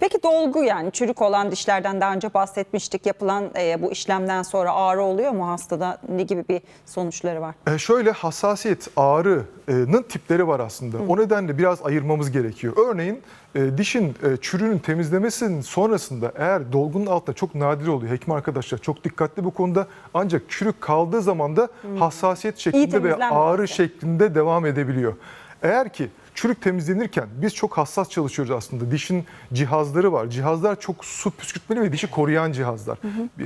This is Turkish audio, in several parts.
Peki dolgu yani çürük olan dişlerden daha önce bahsetmiştik. Yapılan e, bu işlemden sonra ağrı oluyor mu hastada? Ne gibi bir sonuçları var? E, şöyle hassasiyet, ağrının tipleri var aslında. O nedenle biraz ayırmamız gerekiyor. Örneğin e, dişin e, çürüğünün temizlemesinin sonrasında eğer dolgunun altında çok nadir oluyor. Hekim arkadaşlar çok dikkatli bu konuda. Ancak çürük kaldığı zaman da hassasiyet şeklinde ve ağrı şeklinde devam edebiliyor. Eğer ki çürük temizlenirken biz çok hassas çalışıyoruz aslında. Dişin cihazları var. Cihazlar çok su püskürtmeli ve dişi koruyan cihazlar.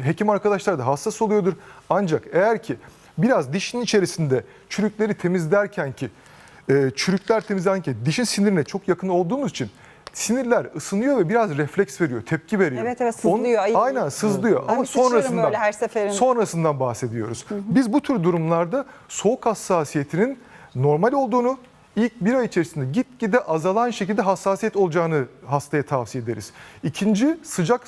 Hekim arkadaşlar da hassas oluyordur. Ancak eğer ki biraz dişin içerisinde çürükleri temizlerken ki e, çürükler temizlerken dişin sinirine çok yakın olduğumuz için sinirler ısınıyor ve biraz refleks veriyor, tepki veriyor. Evet, evet, sızlıyor, ayı- aynen sızlıyor Ben ama sıçrarım sonrasında böyle her seferinde. sonrasından bahsediyoruz. Biz bu tür durumlarda soğuk hassasiyetinin normal olduğunu ilk bir ay içerisinde gitgide azalan şekilde hassasiyet olacağını hastaya tavsiye ederiz. İkinci sıcak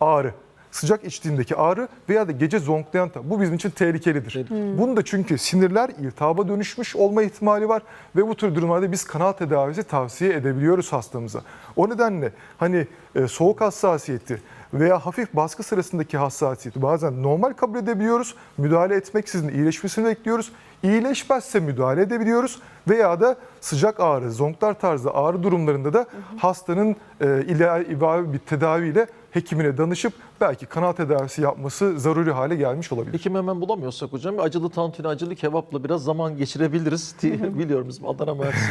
ağrı. Sıcak içtiğindeki ağrı veya da gece zonklayan tat. Bu bizim için tehlikelidir. Bunu da çünkü sinirler iltihaba dönüşmüş olma ihtimali var ve bu tür durumlarda biz kanal tedavisi tavsiye edebiliyoruz hastamıza. O nedenle hani e, soğuk hassasiyeti veya hafif baskı sırasındaki hassasiyeti bazen normal kabul edebiliyoruz. Müdahale etmeksizin iyileşmesini bekliyoruz. İyileşmezse müdahale edebiliyoruz veya da sıcak ağrı, zonklar tarzı ağrı durumlarında da hastanın e, ila- ilave bir tedaviyle hekimine danışıp belki kanal tedavisi yapması zaruri hale gelmiş olabilir. Hekim hemen bulamıyorsak hocam acılı tantuni, acılı kebapla biraz zaman geçirebiliriz diye biliyorum bizim Adana Mersin.